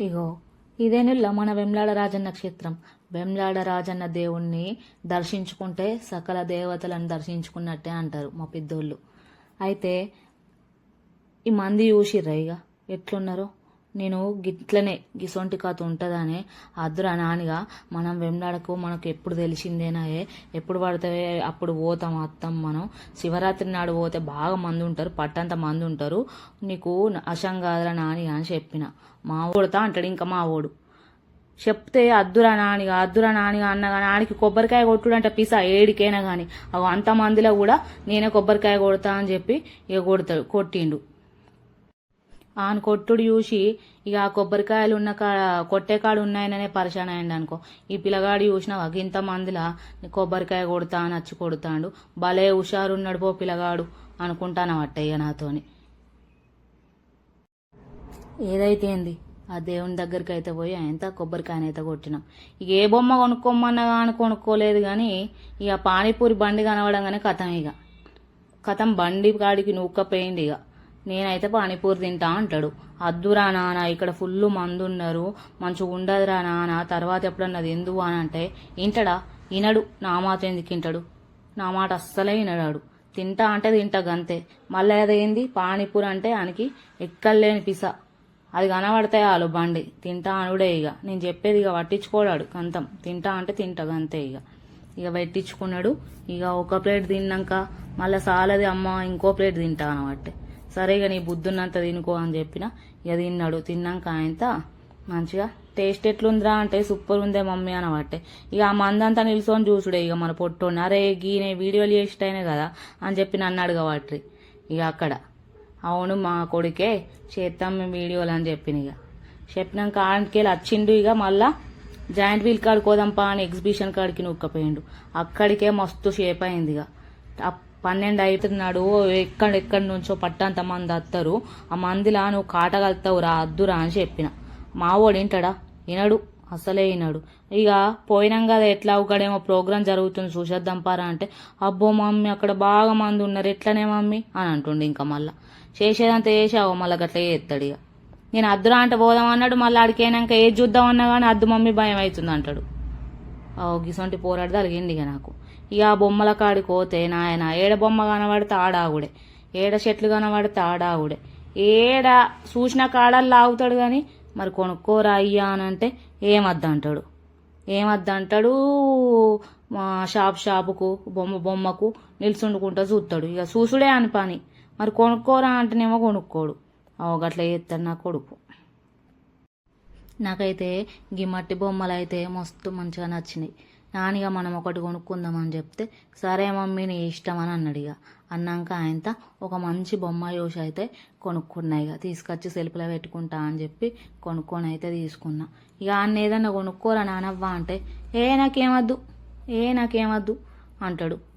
ఇగో ఇదే నెల మన వెమ్లాడ రాజన్న క్షేత్రం. వెమ్లాడ రాజన్న దేవుణ్ణి దర్శించుకుంటే సకల దేవతలను దర్శించుకున్నట్టే అంటారు మా పెద్దోళ్ళు. అయితే ఈ మంది చూసిర్రా ఇక ఎట్లున్నారో? నేను గిట్లనే గిసొంటి కథ ఉంటుందనే. అద్దురా నానిగా మనం వెమ్లాడకు మనకు ఎప్పుడు తెలిసిందేనాయే ఎప్పుడు పడితే అప్పుడు పోతాం అత్తం మనం. శివరాత్రి నాడు పోతే బాగా మంది ఉంటారు పట్టంత మంది ఉంటారు. నీకు అశం కాదురా నాని అని చెప్పిన. మా ఓడుతా అంటాడు ఇంకా మా ఓడు. చెప్తే అద్దురా నానిగా అద్దురా నానిగా అన్నగా నానికి కొబ్బరికాయ కొట్టుడు అంటే పిసా ఏడికైనా కానీ అవి అంత మందిలో కూడా నేనే కొబ్బరికాయ కొడతా అని చెప్పి ఇక కొడతాడు కొట్టిండు. ఆయన కొట్టుడు చూసి ఇక ఆ కొబ్బరికాయలు ఉన్న కా కొట్టే కాడు ఉన్నాయననే పరిశాన్ అయ్యండి అనుకో. ఈ పిల్లగాడు చూసినావా? ఇంత మందిలా కొబ్బరికాయ కొడతా అని వచ్చి కొడతాడు. భలే హుషారున్నాడు పో పిల్లగాడు అనుకుంటాను అట్టయ్య నాతోని. ఏదైతే ఏంది? ఆ దేవుని దగ్గరికి అయితే పోయి ఆయనతో కొబ్బరికాయనైతే కొట్టినాం. ఇక ఏ బొమ్మ కొనుక్కోమన్నా కానీ కొనుక్కోలేదు కానీ ఇక పానీపూరి బండి కనబడంగానే కథం ఇక. కథం బండి కాడికి నూక్కపోయింది ఇక. నేనైతే పానీపూరి తింటా అంటాడు. అద్దురా నాన్న ఇక్కడ ఫుల్ మందు ఉన్నారు మంచిగా ఉండదురా నాన్న తర్వాత ఎప్పుడన్నా ఎందుకు అని అంటే ఇంటడా వినడు నా మాట ఎందుకు వింటాడు? నా మాట అస్సలే వినడాడు. తింటా అంటే తింటా గంతే. మళ్ళీ అదేంది? పానీపూరి అంటే ఆయనకి ఎక్కలేని పిస. అది కనబడతాయి వాళ్ళు బండి. తింటా అనుడే ఇక నేను చెప్పేది ఇక పట్టించుకోడాడు కంతం తింటా అంటే తింటా అంతే ఇక ఇక పెట్టించుకున్నాడు. ఇక ఒక ప్లేట్ తిన్నాక మళ్ళీ సాలది అమ్మ ఇంకో ప్లేట్ తింటా అనబట్టే. సరే ఇక నీ బుద్ధున్నంత తినుకో అని చెప్పిన ఇక తిన్నాడు. తిన్నాక ఆయనత మంచిగా టేస్ట్ ఎట్లుందిరా అంటే సూపర్ ఉందే మమ్మీ అనబట్టే. ఇక ఆ మందంతా నిల్చొని చూసుడే ఇక మన పొట్టోని అరే గీనే వీడియోలు చేసిటైనే కదా అని చెప్పి నన్ను కాబట్టి ఇక అక్కడ అవును మా కొడుకే చేద్దాం మేము వీడియోలు అని చెప్పిన ఇక. చెప్పినాక ఆడికి వచ్చిండు ఇక మళ్ళా జాయింట్ వీల్ కాడికి పోదాంపా అని ఎగ్జిబిషన్ కాడికి నొక్కపోయిండు. అక్కడికే మస్తు షేప్ అయింది ఇక. పన్నెండు అయిపోతున్నాడు ఎక్కడెక్కడి నుంచో పట్టంత మంది వస్తారు ఆ మందిలా నువ్వు కాటగలుగుతావు రా అద్దురా అని చెప్పిన. మావోడు వింటాడా వినడు అసలే వినడు ఇక పోయినాం కదా ఎట్లా ఒకడేమో ప్రోగ్రాం జరుగుతుంది చూసేద్దాం పారా అంటే అబ్బో మమ్మీ అక్కడ బాగా మంది ఉన్నారు ఎట్లనే మమ్మీ? అని అంటుండే ఇంకా మళ్ళా. చేసేదంతా చేసావు మళ్ళీ గట్లా చేస్తాడు ఇక నేను అద్దురా అంటే పోదాం అన్నాడు మళ్ళీ అడికైనాక ఏది చూద్దాం అన్నా కానీ అద్దు మమ్మీ భయం అవుతుంది అంటాడు. గిసొంటి పోరాడు తలిగింది ఇక నాకు. ఇక ఆ బొమ్మల కాడికి పోతే నాయన ఏడ బొమ్మ కనబడితే ఆడాగుడే ఏడ చెట్లు కనబడితే ఆడాగుడే ఏడ చూసిన కాడల్లో లాగుతాడు కానీ మరి కొనుక్కోరా అయ్యా అని అంటే ఏమద్దంటాడు? ఏమద్దంటాడు? మా షాప్ షాపుకు బొమ్మ బొమ్మకు నిల్చుండుకుంటా చూస్తాడు. ఇక చూసుడే అని పని. మరి కొనుక్కోరా అంటేనేమో కొనుక్కోడు. ఓ గట్ల చేస్తాడు నా కొడుకు. నాకైతే ఈ మట్టి బొమ్మలు అయితే మస్తు మంచిగా నచ్చినాయి. నానిగా మనం ఒకటి కొనుక్కుందామని చెప్తే సరే మమ్మీ నీ ఇష్టం అని అన్నాడు ఇక. అన్నాక ఆయనతో ఒక మంచి బొమ్మ యోష అయితే కొనుక్కున్నా ఇక. తీసుకొచ్చి సెల్ఫ్లో పెట్టుకుంటా అని చెప్పి కొనుక్కొని అయితే తీసుకున్నా. ఇక అన్న ఏదన్నా కొనుక్కోరా నానవ్వా అంటే ఏ నాకేమద్దు ఏ నాకేమద్దు అంటాడు.